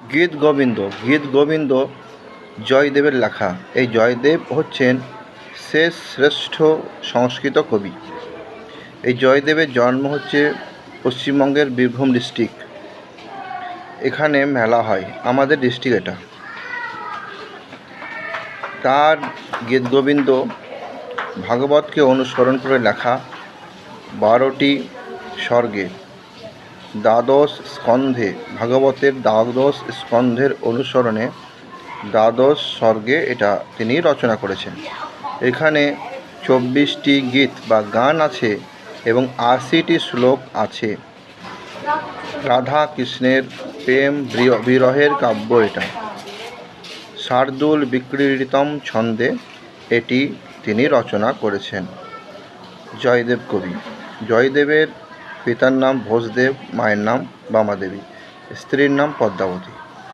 গীত গোবিন্দ গীত গোবিন্দ জয়দেবের লেখা। এই জয়দেব হচ্ছেন শেষ শ্রেষ্ঠ সংস্কৃত কবি। এই জয়দেবের জন্ম হচ্ছে পশ্চিমবঙ্গের বীরভূম ডিস্ট্রিক্ট। এখানে মেলা হয়। আমাদের ডিস্ট্রিক্ট এটা। তার গীত গোবিন্দ ভাগবতকে অনুসরণ করে লেখা বারোটি স্বর্গে। দ্বাদশ স্কন্ধে, ভাগবতের দ্বাদশ স্কন্ধের অনুসরণে দ্বাদশ স্বর্গে এটা তিনি রচনা করেছেন। এখানে চব্বিশটি গীত বা গান আছে এবং আশিটি শ্লোক আছে। রাধা কৃষ্ণের প্রেম বির- বিরহের কাব্য এটা। শার্দুল বিক্রীড়িতম ছন্দে এটি তিনি রচনা করেছেন। জয়দেব কবি। জয়দেবের পিতার নাম ভোজদেব মায়ের নাম বামাদেবী স্ত্রীর নাম পদ্মাবতী।